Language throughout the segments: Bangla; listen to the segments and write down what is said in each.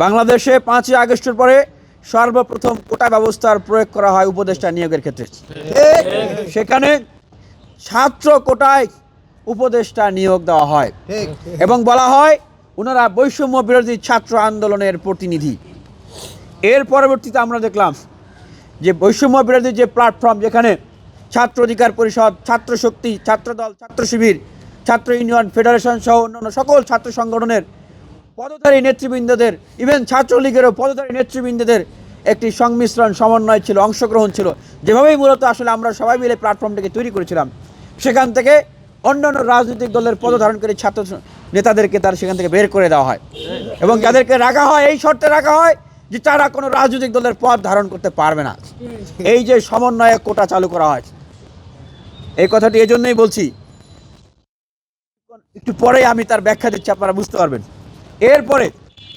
বাংলাদেশে পাঁচই আগস্টের পরে সর্বপ্রথম কোটা ব্যবস্থার প্রয়োগ করা হয় উপদেষ্টা নিয়োগের ক্ষেত্রে। সেখানে ছাত্র কোটায় উপদেষ্টা নিয়োগ দেওয়া হয় এবং বলা হয় ওনারা বৈষম্য বিরোধী ছাত্র আন্দোলনের প্রতিনিধি। এর পরবর্তীতে আমরা দেখলাম যে বৈষম্য বিরোধী যে প্ল্যাটফর্ম যেখানে ছাত্র অধিকার পরিষদ, ছাত্র শক্তি, ছাত্রদল, ছাত্র শিবির, ছাত্র ইউনিয়ন ফেডারেশন সহ অন্যান্য সকল ছাত্র সংগঠনের পদধারী নেতৃবৃন্দদের ইভেন ছাত্রলীগেরও পদধারী নেতৃবৃন্দদের একটি সংমিশ্রণ, সমন্বয় ছিল, অংশগ্রহণ ছিল। যেভাবেই মূলত আসলে আমরা সবাই মিলে প্ল্যাটফর্মটাকে তৈরি করেছিলাম, সেখান থেকে অন্যান্য রাজনৈতিক দলের পদধারণকারী ছাত্র নেতাদেরকে তার সেখান থেকে বের করে দেওয়া হয় এবং যাদেরকে রাখা হয়, এই শর্তে রাখা হয় যে তারা কোনো রাজনৈতিক দলের পদ ধারণ করতে পারবে না। এই যে সমন্বয়ে কোটা চালু করা হয়, এই কথাটি এজন্যই বলছি। একটু পরে আমি তার ব্যাখ্যা দিচ্ছি, আপনারা বুঝতে পারবেন। এরপরে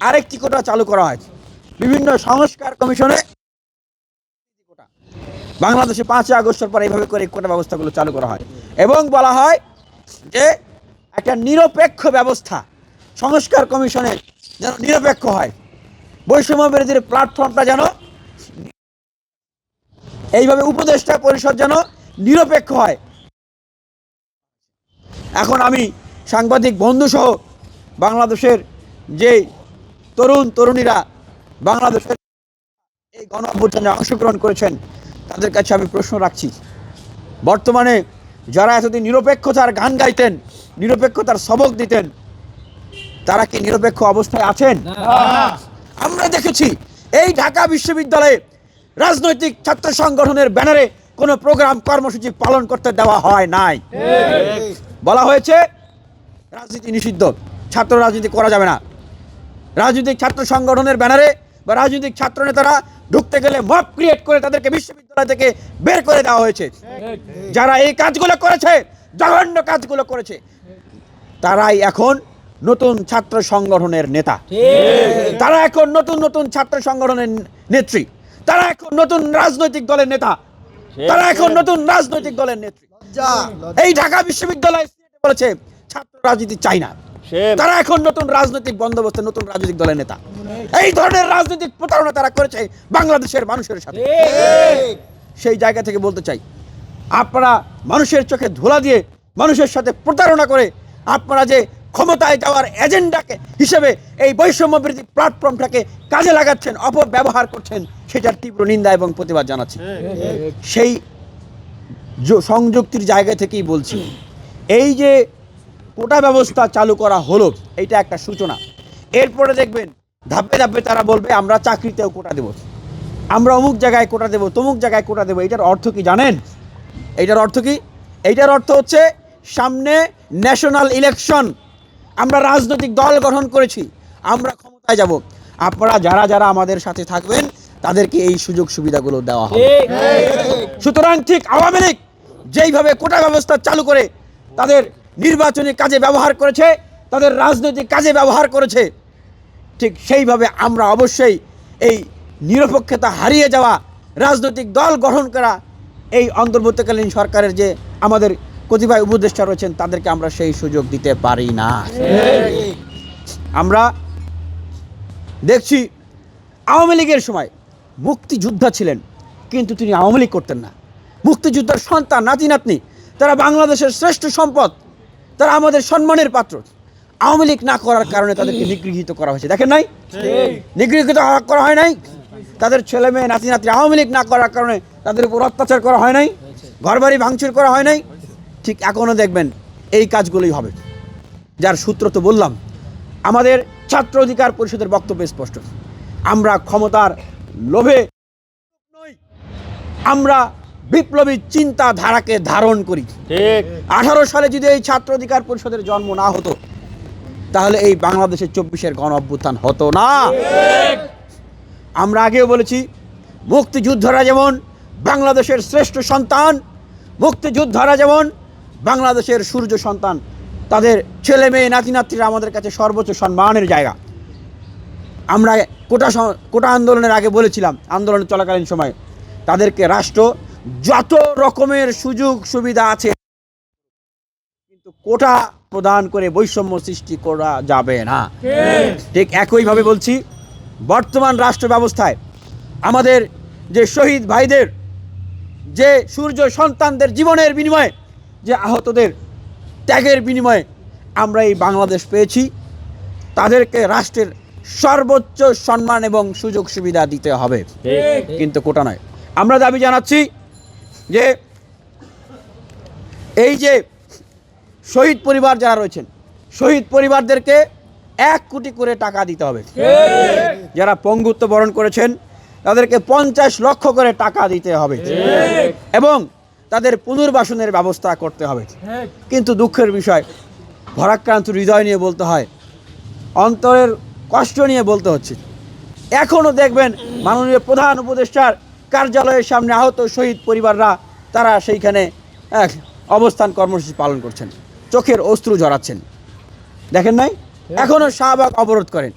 আরেকটি কোটা চালু করা হয় বিভিন্ন সংস্কার কমিশনে কোটা। বাংলাদেশে পাঁচই আগস্টের পর এইভাবে করে কোটা ব্যবস্থাগুলো চালু করা হয়। এবং বলা হয় যে একটা নিরপেক্ষ ব্যবস্থা সংস্কার কমিশনে যেন নিরপেক্ষ হয়। বৈষম্য বিরোধীর প্ল্যাটফর্মটা যেন এইভাবে উপদেষ্টা পরিষদ যেন নিরপেক্ষ হয়। এখন আমি সাংবাদিক বন্ধুসহ বাংলাদেশের যে তরুণ তরুণীরা বাংলাদেশের এই গণ অভ্যুত্থানে অংশগ্রহণ করেছেন তাদের কাছে আমি প্রশ্ন রাখছি। বর্তমানে যারা এতদিন নিরপেক্ষতার গান গাইতেন নিরপেক্ষতার সবক দিতেন তারা কি নিরপেক্ষ অবস্থায় আছেন? আমরা দেখেছি এই ঢাকা বিশ্ববিদ্যালয়ে রাজনৈতিক ছাত্র সংগঠনের ব্যানারে কোনো প্রোগ্রাম কর্মসূচি পালন করতে দেওয়া হয় নাই। বলা হয়েছে রাজনীতি নিষিদ্ধ ছাত্র রাজনীতি করা যাবে না। রাজনৈতিক ছাত্র সংগঠনের ব্যানারে বা রাজনৈতিক ছাত্র নেতারা ঢুকতে গেলে মব ক্রিয়েট করে তাদেরকে বিশ্ববিদ্যালয় থেকে বের করে দেওয়া হয়েছে। যারা এই কাজগুলো করেছে জঘন্য কাজগুলো করেছে তারাই এখন নতুন ছাত্র সংগঠনের নেতা। তারা এখন নতুন নতুন ছাত্র সংগঠনের নেত্রী। তারা এখন নতুন রাজনৈতিক দলের নেতা। তারা এখন নতুন রাজনৈতিক দলের নেত্রী। এই ঢাকা বিশ্ববিদ্যালয় বলেছে ছাত্র রাজনীতি চাই না। তারা এখন নতুন রাজনৈতিক বন্দোবস্ত নতুন রাজনৈতিক দলের নেতা। এই ধরনের রাজনৈতিক প্রতারণা তারা করেছে বাংলাদেশের মানুষের সাথে। সেই জায়গা থেকে বলতে চাই আপনারা মানুষের চোখে ধোলা দিয়ে মানুষের সাথে প্রতারণা করে আপনারা যে ক্ষমতায় যাওয়ার এজেন্ডাকে হিসেবে এই বৈষম্য বৃদ্ধি প্ল্যাটফর্মটাকে কাজে লাগাচ্ছেন অপব্যবহার করছেন সেটার তীব্র নিন্দা এবং প্রতিবাদ জানাচ্ছি। সেই সংযুক্তির জায়গা থেকেই বলছি এই যে কোটা ব্যবস্থা চালু করা হলো এইটা একটা সূচনা। এরপরে দেখবেন ধাপে ধাপে তারা বলবে আমরা চাকরিতেও কোটা দেব। আমরা অমুক জায়গায় কোটা দেবো তমুক জায়গায় কোটা দেবো এটার অর্থ কি জানেন? এইটার অর্থ কি? এইটার অর্থ হচ্ছে সামনে ন্যাশনাল ইলেকশন আমরা রাজনৈতিক দল গঠন করেছি আমরা ক্ষমতায় যাব। আপনারা যারা যারা আমাদের সাথে থাকবেন তাদেরকে এই সুযোগ সুবিধাগুলো দেওয়া হবে। সুতরাং ঠিক আওয়ামী লীগ যেইভাবে কোটা ব্যবস্থা চালু করে তাদের নির্বাচনী কাজে ব্যবহার করেছে, তাদের রাজনৈতিক কাজে ব্যবহার করেছে। ঠিক সেইভাবে আমরা অবশ্যই এই নিরপেক্ষতা হারিয়ে যাওয়া রাজনৈতিক দল গঠন করা এই অন্তর্বর্তীকালীন সরকারের যে আমাদের কতিপয় উপদেষ্টা রয়েছেন, তাদেরকে আমরা সেই সুযোগ দিতে পারি না। আমরা দেখছি আওয়ামী লীগের সময় মুক্তিযোদ্ধা ছিলেন, কিন্তু তিনি আওয়ামী লীগ করতেন না। মুক্তিযোদ্ধার সন্তান নাতি নাতনি তারা বাংলাদেশের শ্রেষ্ঠ সম্পদ তারা আমাদের সম্মানের পাত্র। আওয়ামী লীগ না করার কারণে তাদেরকে নিগৃহীত করা হয়েছে। দেখেন নাই? নিগৃহীত করা হয় নাই? তাদের ছেলে মেয়ে নাতি নাতি আওয়ামী লীগ না করার কারণে তাদের উপর অত্যাচার করা হয় নাই? ঘরবাড়ি ভাঙচুর করা হয় নাই? ঠিক এখনও দেখবেন এই কাজগুলোই হবে। যার সূত্র তো বললাম আমাদের ছাত্র অধিকার পরিষদের বক্তব্য স্পষ্ট। আমরা ক্ষমতার লোভে নই। আমরা বিপ্লবী চিন্তাধারাকে ধারণ করি। আঠারো সালে যদি এই ছাত্র অধিকার পরিষদের জন্ম না হতো তাহলে এই বাংলাদেশের চব্বিশের গণ অভ্যুত্থান হতো না। আমরা আগেও বলেছি মুক্তিযুদ্ধরা যেমন বাংলাদেশের শ্রেষ্ঠ সন্তান মুক্তিযোদ্ধারা যেমন বাংলাদেশের সূর্য সন্তান তাদের ছেলে মেয়ে নাতি নাতিরা আমাদের কাছে সর্বোচ্চ সম্মানের জায়গা। আমরা কোটা কোটা আন্দোলনের আগে বলেছিলাম আন্দোলন চলাকালীন সময় তাদেরকে রাষ্ট্র যত রকমের সুযোগ সুবিধা আছে কিন্তু কোটা প্রদান করে বৈষম্য সৃষ্টি করা যাবে না। ঠিক একইভাবে বলছি বর্তমান রাষ্ট্র ব্যবস্থায় আমাদের যে শহীদ ভাইদের যে সূর্য সন্তানদের জীবনের বিনিময়ে যে আহতদের ত্যাগের বিনিময়ে আমরা এই বাংলাদেশ পেয়েছি তাদেরকে রাষ্ট্রের সর্বোচ্চ সম্মান এবং সুযোগ সুবিধা দিতে হবে। কিন্তু কোটা নয়। আমরা দাবি জানাচ্ছি যে এই যে শহীদ পরিবার যারা রয়েছেন, শহীদ পরিবারদেরকে এক কোটি করে টাকা দিতে হবে। যারা পঙ্গুত্ব বরণ করেছেন, তাদেরকে পঞ্চাশ লক্ষ করে টাকা দিতে হবে এবং তাদের পুনর্বাসনের ব্যবস্থা করতে হবে। কিন্তু দুঃখের বিষয়, ভরাক্রান্ত হৃদয় নিয়ে বলতে হয়, অন্তরের কষ্ট নিয়ে বলতে হচ্ছে। এখনও দেখবেন মাননীয় প্রধান উপদেষ্টার কার্যালয়ের সামনে আহত শহীদ পরিবাররা তারা সেইখানে এক অবস্থান কর্মসূচি পালন করছেন। চোখের অস্ত্র জড়াচ্ছেন। দেখেন নাই? এখনও শাহবাগ অবরোধ করেন।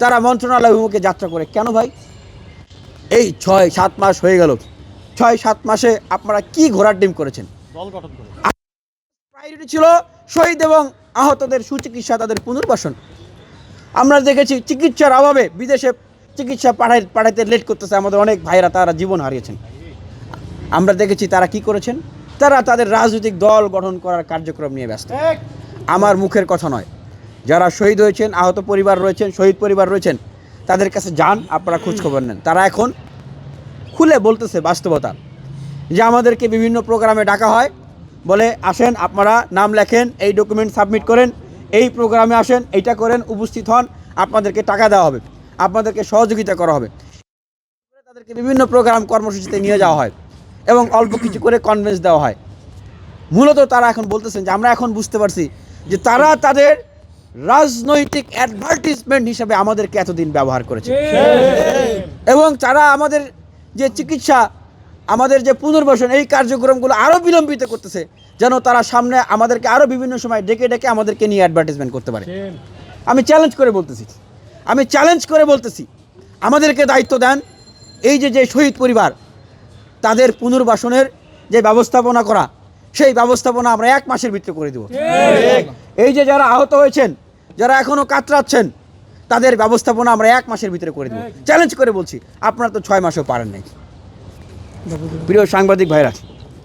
তারা মন্ত্রণালয় অভিমুখে যাত্রা করে। কেন ভাই? এই ছয় সাত মাস হয়ে গেল। ছয় সাত মাসে আপনারা কি ঘোড়ার ডিম করেছেন? প্রায়োরিটি ছিল শহীদ এবং আহতদের সুচিকিৎসা তাদের পুনর্বাসন। আমরা দেখেছি চিকিৎসার অভাবে বিদেশে চিকিৎসা পাঠাই পাঠাইতে লেট করতেছে আমাদের অনেক ভাইরা তারা জীবন হারিয়েছেন। আমরা দেখেছি তারা কি করেছেন? তারা তাদের রাজনৈতিক দল গঠন করার কার্যক্রম নিয়ে ব্যস্ত। আমার মুখের কথা নয়, যারা শহীদ হয়েছেন, আহত পরিবার রয়েছেন, শহীদ পরিবার রয়েছেন, তাদের কাছে যান, আপনারা খোঁজখবর নেন। তারা এখন খুলে বলতেছে বাস্তবতা, যে আমাদেরকে বিভিন্ন প্রোগ্রামে ডাকা হয়। বলে, আসেন, আপনারা নাম লেখেন, এই ডকুমেন্ট সাবমিট করেন, এই প্রোগ্রামে আসেন, এইটা করেন, উপস্থিত হন, আপনাদেরকে টাকা দেওয়া হবে। আপনাদেরকে সহযোগিতা করা হবে। তাদেরকে বিভিন্ন প্রোগ্রাম কর্মসূচিতে নিয়ে যাওয়া হয় এবং অল্প কিছু করে কনভেন্স দেওয়া হয়। মূলত তারা এখন বলতেছেন যে, আমরা এখন বুঝতে পারছি যে তারা তাদের রাজনৈতিক অ্যাডভার্টিসমেন্ট হিসাবে আমাদেরকে এতদিন ব্যবহার করেছে। এবং তারা আমাদের যে চিকিৎসা, আমাদের যে পুনর্বাসন, এই কার্যক্রমগুলো আরও বিলম্বিত করতেছে, যেন তারা সামনে আমাদেরকে আরও বিভিন্ন সময় ডেকে ডেকে আমাদেরকে নিয়ে অ্যাডভার্টাইজমেন্ট করতে পারে। আমি চ্যালেঞ্জ করে বলতেছি। আমি চ্যালেঞ্জ করে বলতেছি। আমাদেরকে দায়িত্ব দেন এই যে যে শহীদ পরিবার তাদের পুনর্বাসনের যে ব্যবস্থাপনা করা সেই ব্যবস্থাপনা আমরা এক মাসের ভিতরে করে দেবো। এই যে যারা আহত হয়েছেন যারা এখনও কাতরাচ্ছেন তাদের ব্যবস্থাপনা আমরা এক মাসের ভিতরে করে দেবো। চ্যালেঞ্জ করে বলছি আপনারা তো ছয় মাসও পারেন নাই। প্রিয় সাংবাদিক ভাইরা